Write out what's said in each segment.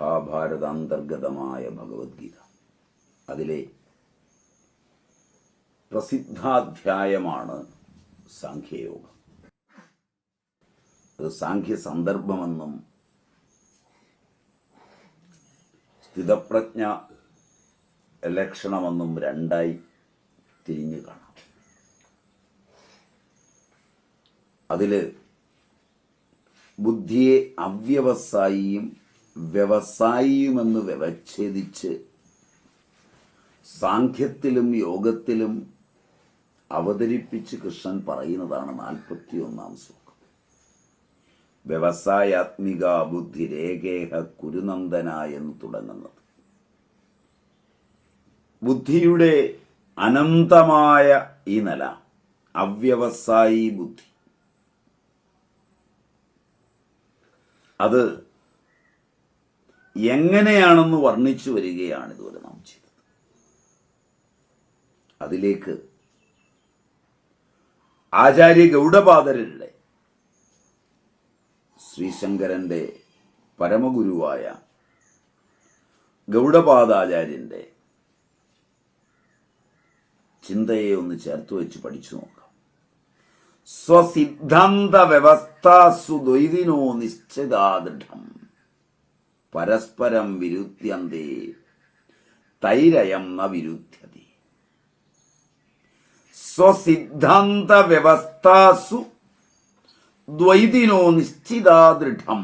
മഹാഭാരതാന്തർഗതമായ ഭഗവത്ഗീത. അതിലെ പ്രസിദ്ധാധ്യായമാണ് സാഖ്യയോഗം. അത് സാഖ്യ സന്ദർഭമെന്നും സ്ഥിതപ്രജ്ഞ ലക്ഷണമെന്നും രണ്ടായി തിരിഞ്ഞു കാണാം. അതിൽ ബുദ്ധിയെ അവ്യവസായിയും വ്യവസായിയുമെന്ന് വ്യവച്ഛേദിച്ച് സാഖ്യത്തിലും യോഗത്തിലും അവതരിപ്പിച്ച് കൃഷ്ണൻ പറയുന്നതാണ് നാൽപ്പത്തി ഒന്നാം ശ്ലോകം. വ്യവസായാത്മിക ബുദ്ധി രേഖേഹ കുരുനന്ദന എന്ന് തുടങ്ങുന്നത്. ബുദ്ധിയുടെ അനന്തമായ ഈ നില അവ്യവസായി ബുദ്ധി. അത് എങ്ങനെയാണെന്ന് വർണിച്ചു വരികയാണ് ഇതുവരെ നാം ചെയ്തത്. അതിലേക്ക് ആചാര്യ ഗൗഡപാദരുടെ ശ്രീശങ്കരന്റെ പരമഗുരുവായ ഗൗഡപാദാചാര്യന്റെ ചിന്തയെ ഒന്ന് ചേർത്ത് വെച്ച് പഠിച്ചു നോക്കാം. സ്വസിദ്ധാന്ത വ്യവസ്ഥാസു ദ്വൈതിനോ നിശ്ചിതാദൃഢം. പരസ്പരം വിരുദ്ധ്യന്തേ തൈരയം ന വിരുദ്ധ്യതി. സ്വസിദ്ധാന്ത വ്യവസ്ഥാസു ദ്വൈതിനോ നിശ്ചിതാദൃഢം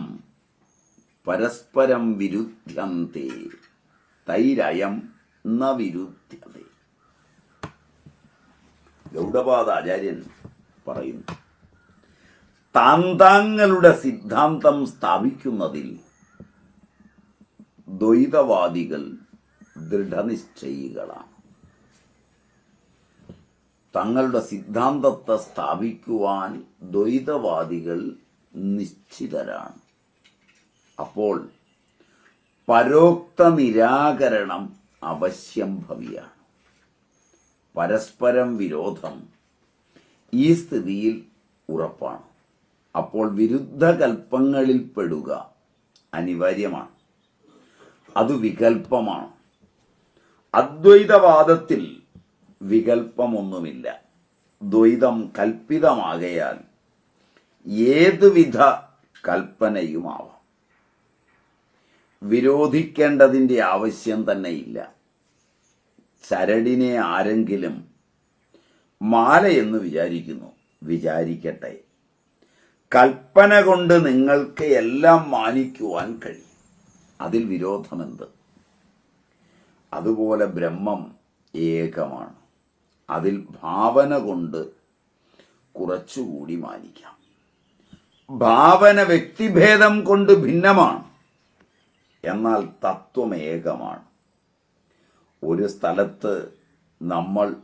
പരസ്പരം വിരുദ്ധ്യന്തേ തൈരയം ന വിരുദ്ധ്യതേ. ഗൗഡപാദ ആചാര്യൻ പറയുന്നു താന്താങ്ങളുടെ സിദ്ധാന്തം സ്ഥാപിക്കുന്നതിൽ ദ്വൈതവാദികൾ ദൃഢനിശ്ചയികളാണ്. തങ്ങളുടെ സിദ്ധാന്തത്തെ സ്ഥാപിക്കുവാൻ ദ്വൈതവാദികൾ നിശ്ചിതരാണ്. അപ്പോൾ പരോക്ത നിരാകരണം അവശ്യം ഭവിയാണ്. പരസ്പരം വിരോധം ഈ സ്ഥിതിയിൽ ഉറപ്പാണ്. അപ്പോൾ വിരുദ്ധ പെടുക അനിവാര്യമാണ്. അത് വികൽപ്പമാണ്. അദ്വൈതവാദത്തിൽ വികൽപ്പമൊന്നുമില്ല. ദ്വൈതം കൽപ്പിതമാകയാൽ ഏതുവിധ കൽപ്പനയുമാവാം. വിരോധിക്കേണ്ടതിന്റെ ആവശ്യം തന്നെയില്ല. ചരടിനെ ആരെങ്കിലും മാലയെന്ന് വിചാരിക്കുന്നു വിചാരിക്കട്ടെ. കൽപ്പന കൊണ്ട് നിങ്ങൾക്ക് എല്ലാം മാനിക്കുവാൻ കഴിയും. അതിൽ വിരോധമെന്ത്? അതുപോലെ ബ്രഹ്മം ഏകമാണ്. അതിൽ ഭാവന കൊണ്ട് കുറച്ചുകൂടി മാനിക്കാം. ഭാവന വ്യക്തിഭേദം കൊണ്ട് ഭിന്നമാണ്. എന്നാൽ തത്വം ഏകമാണ്. ഒരു സ്ഥലത്ത് നമ്മൾ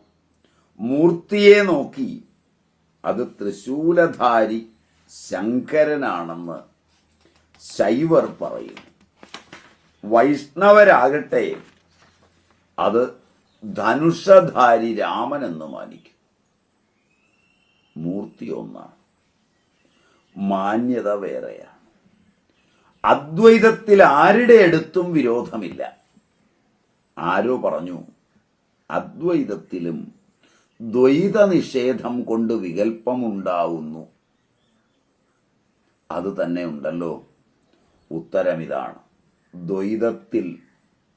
മൂർത്തിയെ നോക്കി അത് തൃശൂലധാരി ശങ്കരനാണെന്ന് ശൈവർ പറയുന്നു. വൈഷ്ണവരാകട്ടെ അത് ധനുഷധാരി രാമൻ എന്ന് മാനിക്കും. മൂർത്തി ഒന്നാണ്. മാന്യത വേറെയാണ്. അദ്വൈതത്തിൽ ആരുടെ അടുത്തും വിരോധമില്ല. ആരോ പറഞ്ഞു അദ്വൈതത്തിലും ദ്വൈത നിഷേധം കൊണ്ട് വികല്പമുണ്ടാവുന്നു അത് തന്നെ ഉണ്ടല്ലോ. ഉത്തരമിതാണ്. ദ്വൈതത്തിൽ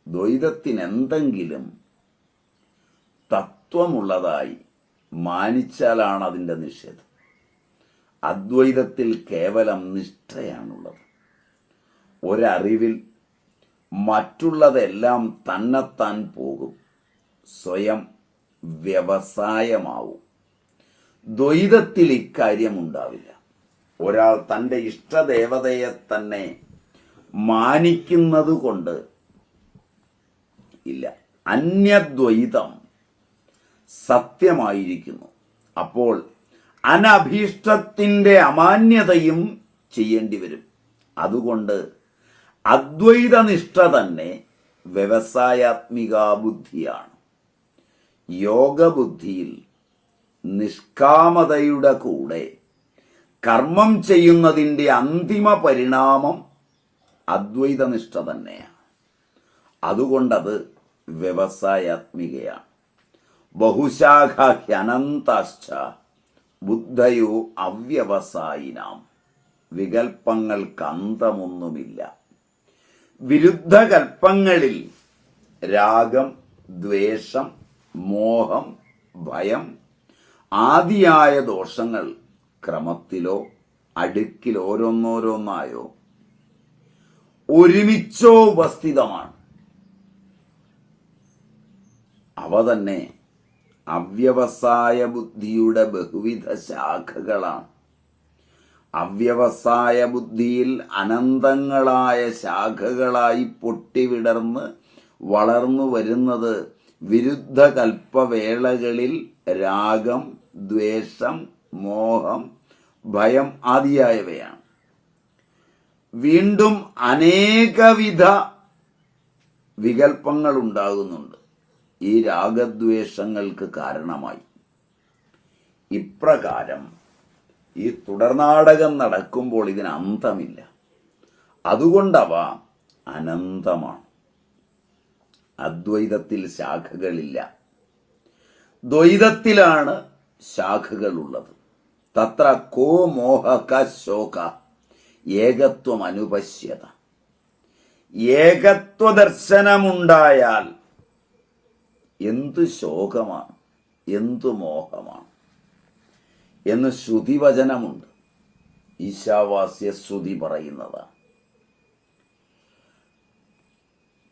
ദ്വൈതത്തിനെന്തെങ്കിലും തത്വമുള്ളതായി മാനിച്ചാലാണ് അതിന്റെ നിഷേധം. അദ്വൈതത്തിൽ കേവലം നിഷ്ഠയാണുള്ളത്. ഒരറിവിൽ മറ്റുള്ളതെല്ലാം തന്നെത്താൻ പോകും. സ്വയം വ്യവസായമാവും. ദ്വൈതത്തിൽ ഇക്കാര്യം ഉണ്ടാവില്ല. ഒരാൾ തന്റെ ഇഷ്ടദേവതയെ തന്നെ മാനിക്കുന്നത് കൊണ്ട് ഇല്ല. അന്യദ്വൈതം സത്യമായിരിക്കുന്നു. അപ്പോൾ അനഭീഷ്ടത്തിന്റെ അമാന്യതയും ചെയ്യേണ്ടി വരും. അതുകൊണ്ട് അദ്വൈതനിഷ്ഠ തന്നെ വ്യവസായാത്മിക ബുദ്ധിയാണ് യോഗബുദ്ധിയിൽ നിഷ്കാമതയുടെ കൂടെ കർമ്മം ചെയ്യുന്നതിന്റെ അന്തിമ പരിണാമം അദ്വൈതനിഷ്ഠ തന്നെയാണ് അതുകൊണ്ടത് വ്യവസായാത്മികയാണ്. ബഹുശാഖ ഹ്യനന്താശ്ച ബുദ്ധയോ അവ്യവസായിനാം. വികൽപ്പങ്ങൾക്ക് അന്തമൊന്നുമില്ല വിരുദ്ധ രാഗം ദ്വേഷം മോഹം ഭയം ആദിയായ ദോഷങ്ങൾ ക്രമത്തിലോ അടുക്കിൽ ഓരോന്നോരോന്നായോ ഒരുമിച്ചോ ഉപസ്ഥിതമാണ്. അവ തന്നെ അവ്യവസായ ബുദ്ധിയുടെ ബഹുവിധ ശാഖകളാണ്. അവ്യവസായ ബുദ്ധിയിൽ അനന്തങ്ങളായ ശാഖകളായി പൊട്ടിവിടർന്ന് വളർന്നു വരുന്നത് വിരുദ്ധ കൽപ്പവേളകളിൽ രാഗം ദ്വേഷം മോഹം ഭയം ആദിയായവയാണ്. വീണ്ടും അനേകവിധ വികൽപ്പങ്ങൾ ഉണ്ടാകുന്നുണ്ട് ഈ രാഗദ്വേഷങ്ങൾക്ക് കാരണമായി. ഇപ്രകാരം ഈ തുടർനാടകം നടക്കുമ്പോൾ ഇതിന് അന്തമില്ല. അതുകൊണ്ടവ അനന്തമാണ്. അദ്വൈതത്തിൽ ശാഖകളില്ല. ദ്വൈതത്തിലാണ് ശാഖകളുള്ളത്. തത്ര കോ മോഹക ശോക. ഏകത്വം അനുപശ്യത. ഏകത്വ ദർശനമുണ്ടായാൽ എന്തു ശോകമാണ് എന്തു മോഹമാണ്. എന്ന് ശ്രുതിവചനമുണ്ട്. ഈശാവാസ്യ ശ്രുതി പറയുന്നതാണ്.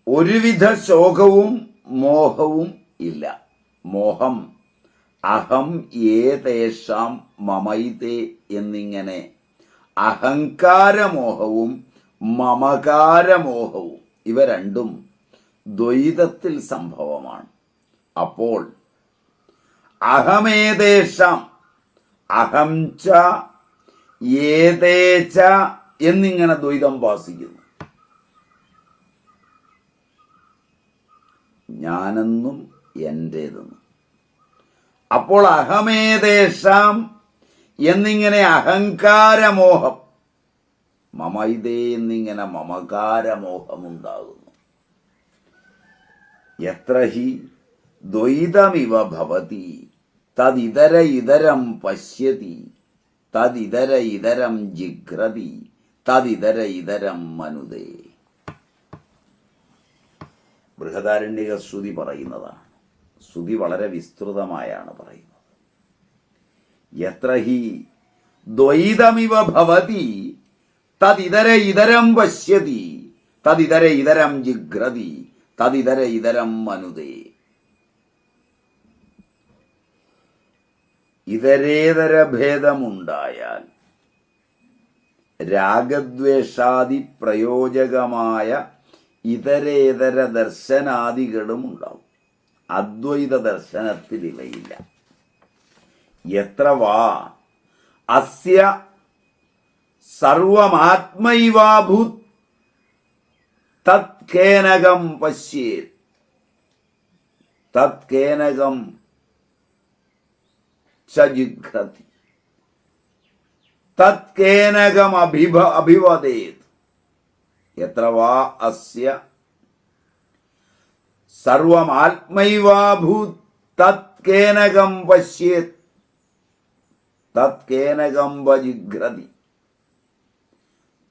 ഒരുവിധ ശോകവും മോഹവും ഇല്ല. മോഹം അഹം ഏതേഷാം മമൈതേ എന്നിങ്ങനെ അഹങ്കാരമോഹവും മമകാരമോഹവും ഇവ രണ്ടും ദ്വൈതത്തിൽ സംഭവമാണ്. അപ്പോൾ അഹമേതേഷം അഹം ച ഏതേച്ച എന്നിങ്ങനെ ദ്വൈതം വാസിക്കുന്നു. ഞാനെന്നും എന്റേതെന്നും അപ്പോൾ അഹമേതേഷാം എന്നിങ്ങനെ അഹങ്കാരമോഹം. മമൈതേ എന്നിങ്ങനെ മമകാരമോഹമുണ്ടാകുന്നു. എത്ര ഹി ദ്വൈതമിവ ഭവതി തദിതര ഇതരം പശ്യതി തദിതര ഇതരം ജിഘ്രതി തദിതര ഇതരം മനുതേ. ബൃഹദാരണ്യക ശ്രുതി പറയുന്നതാണ്. ശ്രുതി വളരെ വിസ്തൃതമായാണ് പറയുന്നത്. എത്ര ഹി ദ്വൈതമിവ ഭവതി തദിതര ഇതരം പശ്യതി തദിതര ഇതരം ജിഗ്രതി തദിതര ഇതരം മനുതേ. ഇതരേതര ഭേദമുണ്ടായാൽ രാഗദ്വേഷാദി പ്രയോജകമായ ഇതരേതര ദർശനാദികളും ഉണ്ടാവും. അദ്വൈത ദർശനത്തിൽ ഇവയില്ല എത്ര വാ? അസ്യ സർവമാത്മൈവാഭൂത് തത്കേനകം പശ്യേത്. തത്കേനകം ച ജിഘ്രതി തത്കേനകം അഭിഭ അഭിവദേത്. എത്ര വാ? അസ്യ സർവമാത്മൈവാഭൂത് തത്കേനകം പശ്യേത്. തത്കേനകം വജിഘ്രതി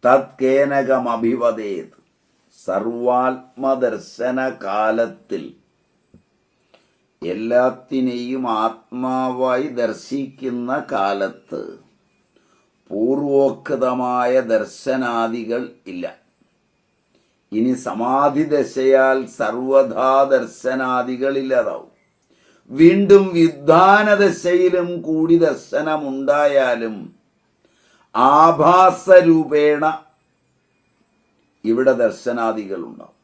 തത്കേനകം അഭിവദേത് സർവാത്മദർശന കാലത്തിൽ എല്ലാത്തിനെയും ആത്മാവായി ദർശിക്കുന്ന കാലത്ത് പൂർവോക്തമായ ദർശനാദികൾ ഇല്ല. ഇനി സമാധി ദശയാൽ സർവധാ ദർശനാദികൾ ഇല്ലാതാവും വീണ്ടും വിധാന ദശയിലും കൂടി ദർശനമുണ്ടായാലും ആഭാസരൂപേണ ഇവിടെ ദർശനാദികൾ ഉണ്ടാവും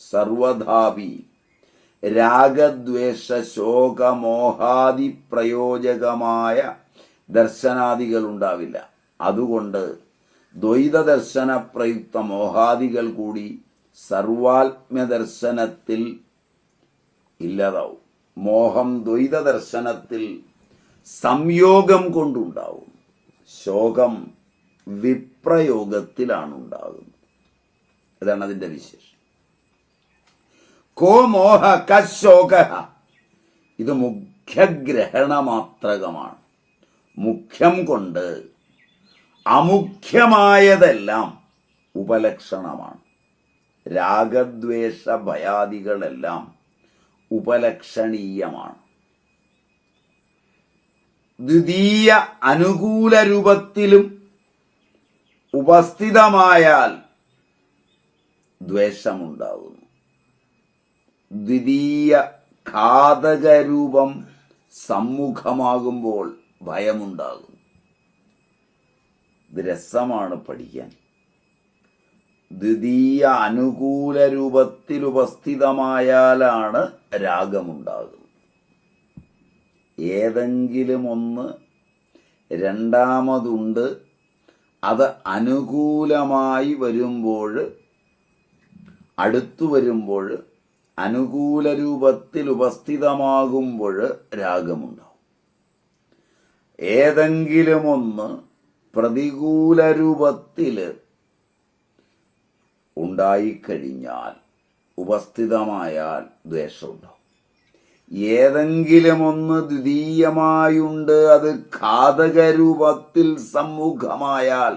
സർവധാപി രാഗദ്വേഷ ശോകമോഹാദി പ്രയോജകമായ ദർശനാദികൾ ഉണ്ടാവില്ല അതുകൊണ്ട് ദ്വൈത ദർശന പ്രയുക്ത മോഹാദികൾ കൂടി സർവാത്മ്യദർശനത്തിൽ ഇല്ലാതാവും. മോഹം ദ്വൈത ദർശനത്തിൽ സംയോഗം കൊണ്ടുണ്ടാവും. ശോകം വിപ്രയോഗത്തിലാണ് ഉണ്ടാകുന്നത് അതാണ് അതിന്റെ വിശേഷം. കോ മോഹ കശോക ഇത് മുഖ്യഗ്രഹണമാത്രകമാണ്. മുഖ്യം കൊണ്ട് അമുഖ്യമായതെല്ലാം ഉപലക്ഷണമാണ്. രാഗദ്വേഷ ഭയാദികളെല്ലാം ഉപലക്ഷണീയമാണ്. ദ്വിതീയ അനുകൂല രൂപത്തിലും ഉപസ്ഥിതമായാൽ ദ്വേഷമുണ്ടാകുന്നു. ദ്വിതീയ ഘാതകരൂപം സമ്മുഖമാകുമ്പോൾ ഭയമുണ്ടാകും ഇത് രസമാണ് പഠിക്കാൻ. ദ്വിതീയ അനുകൂല രൂപത്തിൽ ഉപസ്ഥിതമായാലാണ് രാഗമുണ്ടാകുന്നത്. ഏതെങ്കിലും ഒന്ന് രണ്ടാമതുണ്ട് അത് അനുകൂലമായി വരുമ്പോൾ അടുത്തു വരുമ്പോൾ അനുകൂല രൂപത്തിൽ ഉപസ്ഥിതമാകുമ്പോൾ രാഗമുണ്ടാവും ഏതെങ്കിലും ഒന്ന് പ്രതികൂല രൂപത്തിൽ ഉണ്ടായിക്കഴിഞ്ഞാൽ ഉപസ്ഥിതമായാൽ ദ്വേഷമുണ്ടാവും. ഏതെങ്കിലുമൊന്ന് ദ്വിതീയമായുണ്ട് അത് ഘാതകരൂപത്തിൽ സമ്മുഖമായാൽ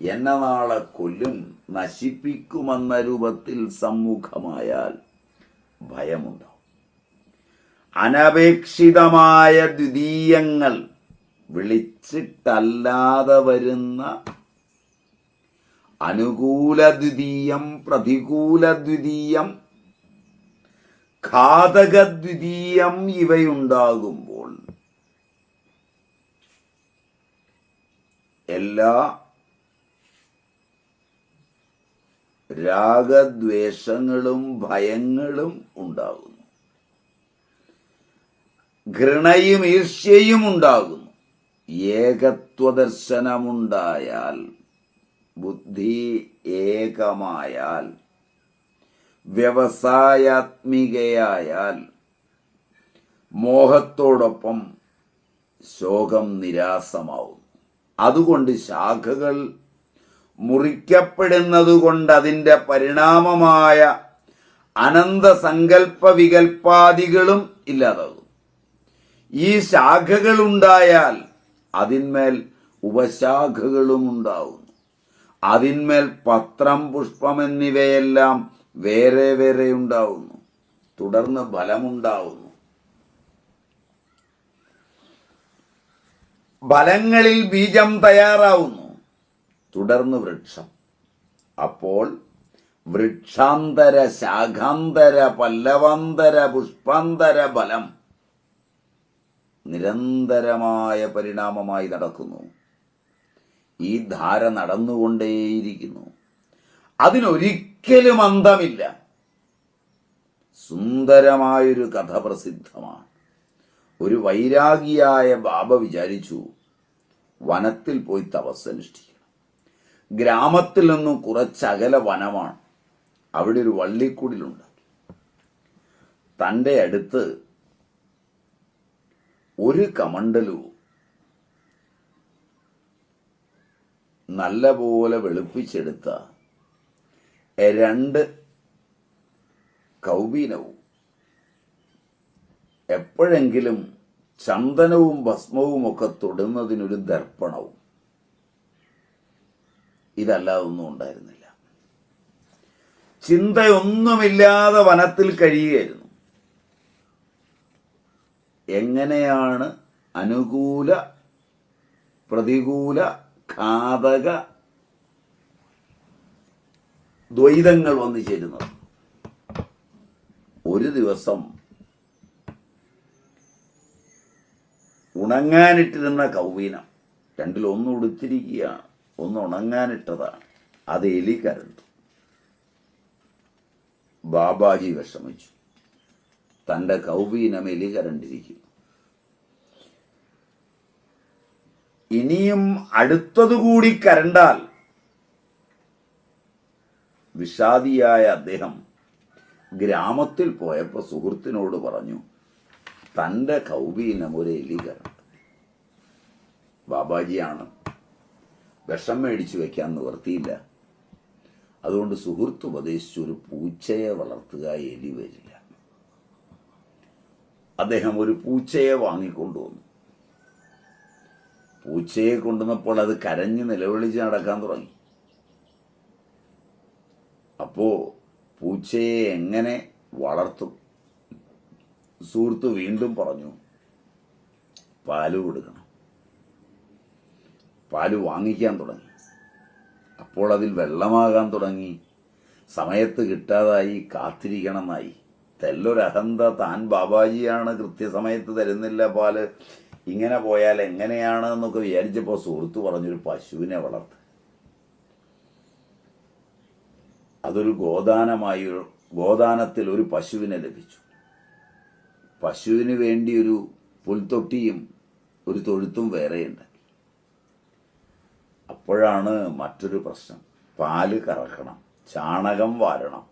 എന്നെ നാളെ കൊല്ലും നശിപ്പിക്കുമെന്ന രൂപത്തിൽ സമ്മുഖമായാൽ ഭയമുണ്ടാവും. അനപേക്ഷിതമായ ദ്വിതീയങ്ങൾ വിളിച്ചിട്ടല്ലാതെ വരുന്ന അനുകൂല പ്രതികൂലദ്വിതീയം പ്രതികൂല ദ്വിതീയം ഘാതക ദ്വിതീയം ഇവയുണ്ടാകുമ്പോൾ എല്ലാ രാഗദ്വേഷങ്ങളും ഭയങ്ങളും ഉണ്ടാകുന്നു. ഘൃണയും ഈർഷ്യയും ഉണ്ടാകുന്നു. ഏകത്വദർശനമുണ്ടായാൽ ബുദ്ധി ഏകമായാൽ വ്യവസായാത്മികയായാൽ മോഹത്തോടൊപ്പം ശോകം നിരാസമാവും അതുകൊണ്ട് ശാഖകൾ മുറിക്കപ്പെടുന്നതുകൊണ്ട് അതിന്റെ പരിണാമമായ അനന്തസങ്കല്പ വികൽപ്പാദികളും ഇല്ലാതാകും ഈ ശാഖകളുണ്ടായാൽ അതിന്മേൽ ഉപശാഖകളും ഉണ്ടാവുന്നു അതിന്മേൽ പത്രം പുഷ്പം എന്നിവയെല്ലാം വേറെ വേറെ ഉണ്ടാവുന്നു. തുടർന്ന് ഫലമുണ്ടാവുന്നു. ഫലങ്ങളിൽ ബീജം തയ്യാറാവുന്നു. തുടർന്ന് വൃക്ഷം. അപ്പോൾ വൃക്ഷാന്തര ശാഖാന്തര പല്ലവാന്തര പുഷ്പാന്തര ബലം നിരന്തരമായ പരിണാമമായി നടക്കുന്നു. ഈ ധാര നടന്നുകൊണ്ടേയിരിക്കുന്നു. അതിനൊരിക്കലും അന്തമില്ല. സുന്ദരമായൊരു കഥ പ്രസിദ്ധമാണ്. ഒരു വൈരാഗിയായ ബാബ വിചാരിച്ചു വനത്തിൽ പോയി തപസ്സനുഷ്ഠിക്കണം ഗ്രാമത്തിൽ നിന്നും കുറച്ചകല വനമാണ്. അവിടെ ഒരു വള്ളിക്കുടിലുണ്ട്. തന്റെ അടുത്ത് ഒരു കമണ്ടലു നല്ലപോലെ വെളുപ്പിച്ചെടുത്ത രണ്ട് കൗബീനവും എപ്പോഴെങ്കിലും ചന്ദനവും ഭസ്മവും ഒക്കെ തൊടുന്നതിനൊരു ദർപ്പണവും. ഇതല്ലാതെ ഒന്നും ഉണ്ടായിരുന്നില്ല. ചിന്തയൊന്നുമില്ലാതെ വനത്തിൽ കഴിയുകയായിരുന്നു. എങ്ങനെയാണ് അനുകൂല പ്രതികൂല ഘാതക ദ്വൈതങ്ങൾ വന്നു ചേരുന്നത്. ഒരു ദിവസം ഉണങ്ങാനിട്ടിരുന്ന കൗവീനം രണ്ടിൽ ഒന്ന് ഉടുത്തിരിക്കുകയാണ് ഒന്ന് ഉണങ്ങാനിട്ടതാണ്. അത് എലി കരണ്ടു ബാബാജി വിഷമിച്ചു. തന്റെ കൗവീനം എലി കരണ്ടിരിക്കുന്നു. ഇനിയും അടുത്തതുകൂടി കരണ്ടാൽ വിഷാദിയായ അദ്ദേഹം ഗ്രാമത്തിൽ പോയപ്പോൾ സുഹൃത്തിനോട് പറഞ്ഞു തന്റെ കൗബീനം ഒരു എലി കരണ്ട്. ബാബാജിയാണ് വിഷം മേടിച്ചു വെക്കാൻ നിവർത്തിയില്ല. അതുകൊണ്ട് സുഹൃത്ത് ഉപദേശിച്ചു ഒരു പൂച്ചയെ വളർത്തുക എലി വരില്ല. അദ്ദേഹം ഒരു പൂച്ചയെ വാങ്ങിക്കൊണ്ടുവന്നു. പൂച്ചയെ കൊണ്ടുവന്നപ്പോൾ അത് കരഞ്ഞ് നിലവിളിച്ച് നടക്കാൻ തുടങ്ങി. അപ്പോ പൂച്ചയെ എങ്ങനെ വളർത്തും? സുഹൃത്ത് വീണ്ടും പറഞ്ഞു പാൽ കൊടുക്കണം. പാൽ വാങ്ങിക്കാൻ തുടങ്ങി. അപ്പോൾ അതിൽ വെള്ളമാകാൻ തുടങ്ങി. സമയത്ത് കിട്ടാതായി കാത്തിരിക്കണമെന്നായി. തെല്ലൊരഹന്ത താൻ ബാബാജിയാണ് കൃത്യസമയത്ത് തരുന്നില്ല പാൽ. ഇങ്ങനെ പോയാൽ എങ്ങനെയാണ് എന്നൊക്കെ വിചാരിച്ചപ്പോൾ സുഹൃത്ത് പറഞ്ഞൊരു പശുവിനെ വളർത്ത്. അതൊരു ഗോദാനമായി ഗോദാനത്തിൽ ഒരു പശുവിനെ ലഭിച്ചു. പശുവിന് വേണ്ടി ഒരു പുൽത്തൊട്ടിയും ഒരു തൊഴുത്തും വേറെയുണ്ട്. അപ്പോഴാണ് മറ്റൊരു പ്രശ്നം. പാൽ കറക്കണം ചാണകം വാരണം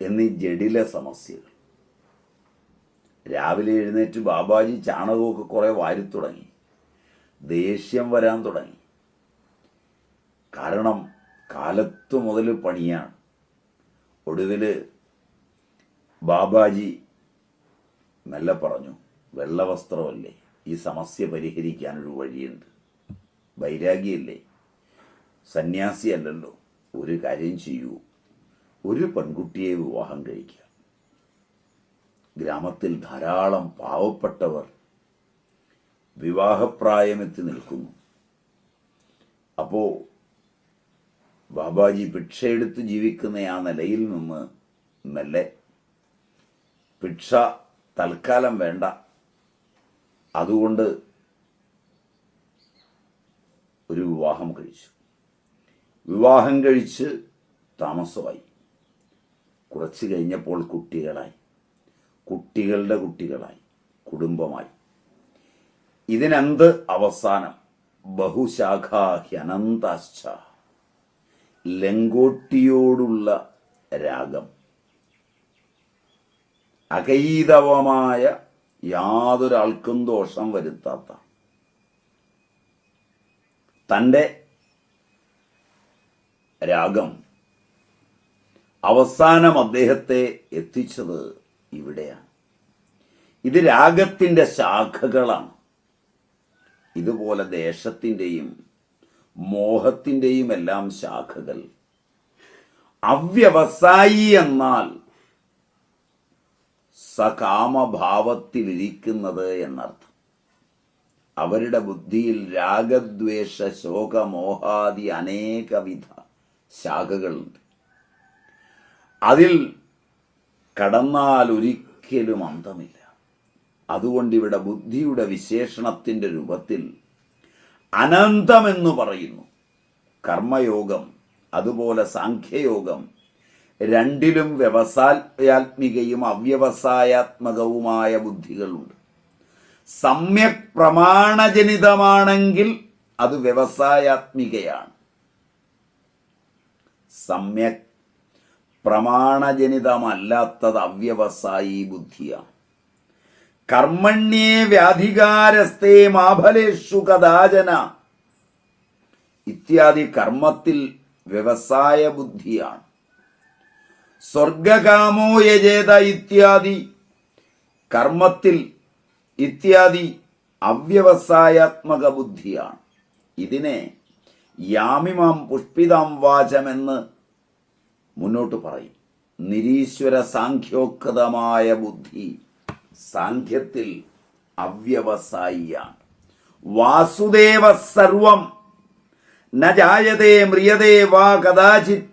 എന്നീ ജഡില സമസ്യകൾ. രാവിലെ എഴുന്നേറ്റ് ബാബാജി ചാണകമൊക്കെ കുറെ വാരി തുടങ്ങി. ദേഷ്യം വരാൻ തുടങ്ങി. കാരണം കാലത്തു മുതൽ പണിയാണ്. ഒടുവിൽ ബാബാജി മെല്ലെ പറഞ്ഞു വെള്ളവസ്ത്രമല്ലേ? ഈ സമസ്യ പരിഹരിക്കാനൊരു വഴിയുണ്ട്. വൈരാഗ്യല്ലേ? സന്യാസിയല്ലല്ലോ. ഒരു കാര്യം ചെയ്യൂ. ഒരു പെൺകുട്ടിയെ വിവാഹം കഴിക്കുക ഗ്രാമത്തിൽ ധാരാളം പാവപ്പെട്ടവർ വിവാഹപ്രായമെത്തി നിൽക്കുന്നു. അപ്പോ ബാബാജി ഭിക്ഷയെടുത്ത് ജീവിക്കുന്ന ആ നിലയിൽ നിന്ന് മെല്ലെ ഭിക്ഷ തൽക്കാലം വേണ്ട. അതുകൊണ്ട് ഒരു വിവാഹം കഴിച്ചു. വിവാഹം കഴിച്ച് താമസമായി. കുറച്ച് കഴിഞ്ഞപ്പോൾ കുട്ടികളായി. കുട്ടികളുടെ കുട്ടികളായി കുടുംബമായി. ഇതിനെന്ത് അവസാനം? ബഹുശാഖാഹ്യനന്താശ്ച ലങ്കോട്ടിയോടുള്ള രാഗം. അകൈതവമായ യാതൊരാൾക്കും ദോഷം വരുത്താത്ത. തന്റെ രാഗം അവസാനം അദ്ദേഹത്തെ എത്തിച്ചത് ഇവിടെയാണ്. ഇത് രാഗത്തിന്റെ ശാഖകളാണ്. ഇതുപോലെ ദേശത്തിന്റെയും മോഹത്തിന്റെയും എല്ലാം ശാഖകൾ. അവ്യവസായി എന്നാൽ സകാമഭാവത്തിലിരിക്കുന്നത് എന്നർത്ഥം. അവരുടെ ബുദ്ധിയിൽ രാഗദ്വേഷ ശോകമോഹാദി അനേകവിധ ശാഖകളുണ്ട്. അതിൽ കടന്നാൽ ഒരിക്കലും അന്തമില്ല അതുകൊണ്ട് ഇവിടെ ബുദ്ധിയുടെ വിശേഷണത്തിന്റെ രൂപത്തിൽ അനന്തമെന്ന് പറയുന്നു. കർമ്മയോഗം അതുപോലെ സാഖ്യയോഗം രണ്ടിലും വ്യവസായാത്മികയും അവ്യവസായാത്മകവുമായ ബുദ്ധികളുണ്ട്. സമ്യക് പ്രമാണജനിതമാണെങ്കിൽ അത് വ്യവസായാത്മികയാണ്. സമ്യക് പ്രമാണജനിതമല്ലാത്തത് അവ്യവസായി ബുദ്ധിയാണ്. കർമ്മണ്യേ വ്യാധികാരസ്ഥേ മാഫലേഷു കഥാചന ഇത്യാദി കർമ്മത്തിൽ വ്യവസായ ബുദ്ധിയാണ്. സ്വർഗകാമോ യജേത ഇത്യാദി കർമ്മത്തിൽ ഇത്യാദി അവ്യവസായാത്മക ബുദ്ധിയാണ്. ഇതിനെ യാമിമാം പുഷ്പിതാം വാചമെന്ന് മുന്നോട്ട് പറയും. നിരീശ്വര സാഖ്യോക്തമായ ബുദ്ധി സാഖ്യത്തിൽ അവ്യവസായിയാണ്. വാസുദേവ സർവം നജായതേ മ്രിയതേ വാ കഥാചിത്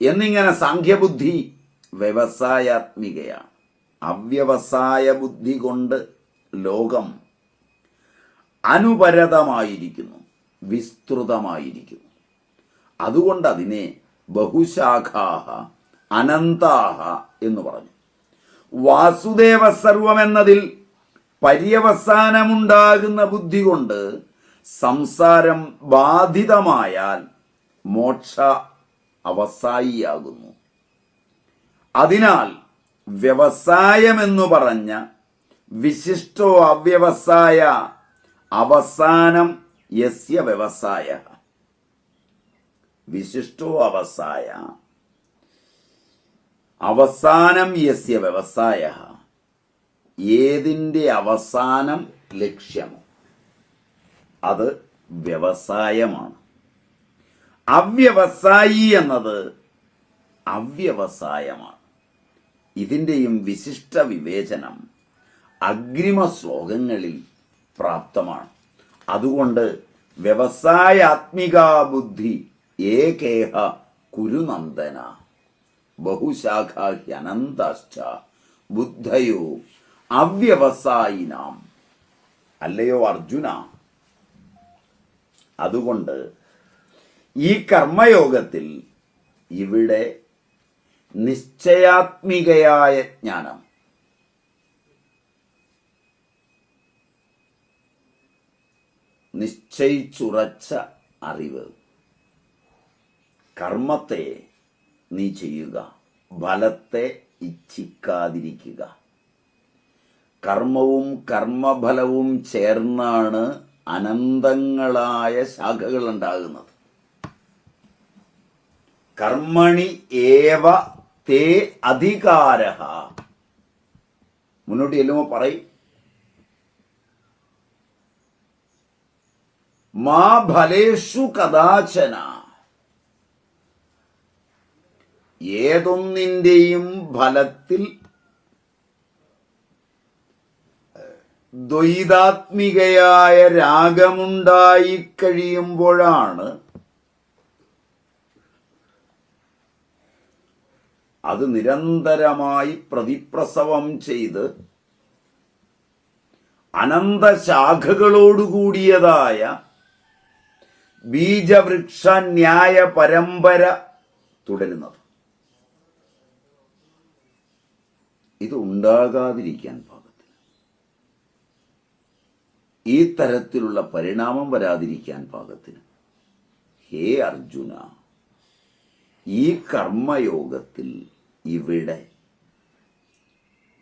എന്നിങ്ങനെ സാഖ്യബുദ്ധി വ്യവസായാത്മികയാണ്. അവ്യവസായ ബുദ്ധി കൊണ്ട് ലോകം അനുപരതമായിരിക്കുന്നു വിസ്തൃതമായിരിക്കുന്നു. അതുകൊണ്ട് അതിനെ ബഹുശാഖാഹ അനന്താഹ എന്ന് പറഞ്ഞു. വാസുദേവ സർവം എന്നതിൽ പര്യവസാനമുണ്ടാകുന്ന ബുദ്ധി കൊണ്ട് സംസാരം ബാധിതമായാൽ മോക്ഷ അവസായിയാകുന്നു. അതിനാൽ വ്യവസായമെന്നു പറഞ്ഞ വിശിഷ്ടോ അവ്യവസായ അവസാനം യസ്യ വ്യവസായ. വിശിഷ്ടോ അവസായ അവസാനം യസ്യ വ്യവസായ. ഏതിന്റെ അവസാനം ലക്ഷ്യമോ അത് വ്യവസായമാണ്. അവ്യവസായി എന്നത് അവ്യവസായമാണ്. ഇതിന്റെയും വിശിഷ്ട വിവേചനം അഗ്രിമ ശ്ലോകങ്ങളിൽ പ്രാപ്തമാണ്. അതുകൊണ്ട് വ്യവസായാത്മിക ബുദ്ധി ഏകേഹ കുരുനന്ദന. ബഹുശാഖാഹ്യനന്താശ്ച ബുദ്ധയോ അവ്യവസായിനാം. അല്ലയോ അർജുന? അതുകൊണ്ട് ഈ കർമ്മയോഗത്തിൽ ഇവിടെ നിശ്ചയാത്മികയായ ജ്ഞാനം. നിശ്ചയിച്ചുറച്ച അറിവ്. കർമ്മത്തെ നീ ചെയ്യുക. ഫലത്തെ ഇച്ഛിക്കാതിരിക്കുക. കർമ്മവും കർമ്മഫലവും ചേർന്നാണ് അനന്തങ്ങളായ ശാഖകൾ ഉണ്ടാകുന്നത് കർമ്മണി ഏവ തേ അധികാര മുന്നോട്ട് ചെല്ലുമ്പോൾ പറയും മാ ഫലേഷു കഥാചന. ഏതൊന്നിന്റെയും ഫലത്തിൽ ദ്വൈതാത്മികയായ രാഗമുണ്ടായി കഴിയുമ്പോഴാണ് അത് നിരന്തരമായി പ്രതിപ്രസവം ചെയ്ത് അനന്തശാഖകളോടുകൂടിയതായ ബീജവൃക്ഷ ന്യായ പരമ്പര തുടരുന്നത്. ഇത് ഉണ്ടാകാതിരിക്കാൻ പാകത്തിന്. ഈ തരത്തിലുള്ള പരിണാമം വരാതിരിക്കാൻ പാകത്തിന്. ഹേ അർജുന ഈ കർമ്മയോഗത്തിൽ ഇവിടെ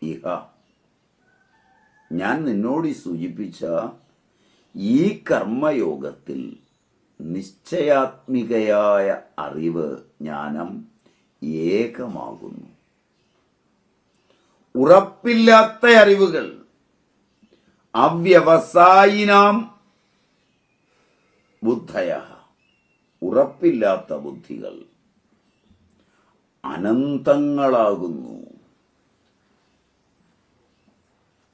ഇഹ ഞാൻ നിന്നോട് സൂചിപ്പിച്ച ഈ കർമ്മയോഗത്തിൽ നിശ്ചയാത്മികയായ അറിവ് ജ്ഞാനം ഏകമാകുന്നു. ഉറപ്പില്ലാത്ത അറിവുകൾ. അവ്യവസായിനാം ബുദ്ധയ. ഉറപ്പില്ലാത്ത ബുദ്ധികൾ. അനന്തങ്ങളാകുന്നു.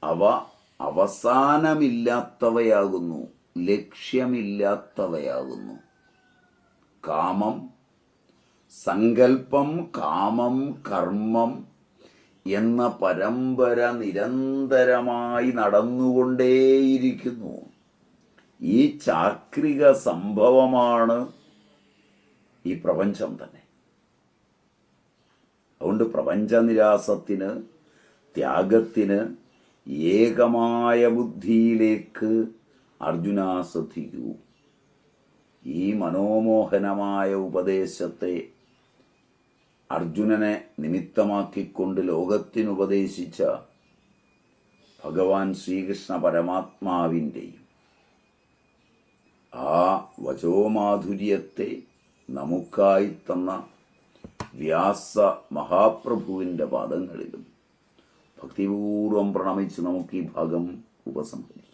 അവ അവസാനമില്ലാത്തവയാകുന്നു ലക്ഷ്യമില്ലാത്തവയാകുന്നു. കാമം സങ്കൽപ്പം കാമം കർമ്മം എന്ന പരമ്പര നിരന്തരമായി നടന്നുകൊണ്ടേയിരിക്കുന്നു. ഈ ചാക്രിക സംഭവമാണ് ഈ പ്രപഞ്ചം തന്നെ. അതുകൊണ്ട് പ്രപഞ്ചനിരാസത്തിന് ത്യാഗത്തിന് ഏകമായ ബുദ്ധിയിലേക്ക് അർജുന ശ്രദ്ധിക്കൂ. ഈ മനോമോഹനമായ ഉപദേശത്തെ അർജുനനെ നിമിത്തമാക്കിക്കൊണ്ട് ലോകത്തിനുപദേശിച്ച ഭഗവാൻ ശ്രീകൃഷ്ണ പരമാത്മാവിന്റെയും ആ വചോമാധുര്യത്തെ നമുക്കായി തന്ന വ്യാസ മഹാപ്രഭുവിന്റെ പാദങ്ങളിലും ഭക്തിപൂർവം പ്രണമിച്ച് നമുക്ക് ഈ ഭാഗം ഉപസംഹരിക്കാം.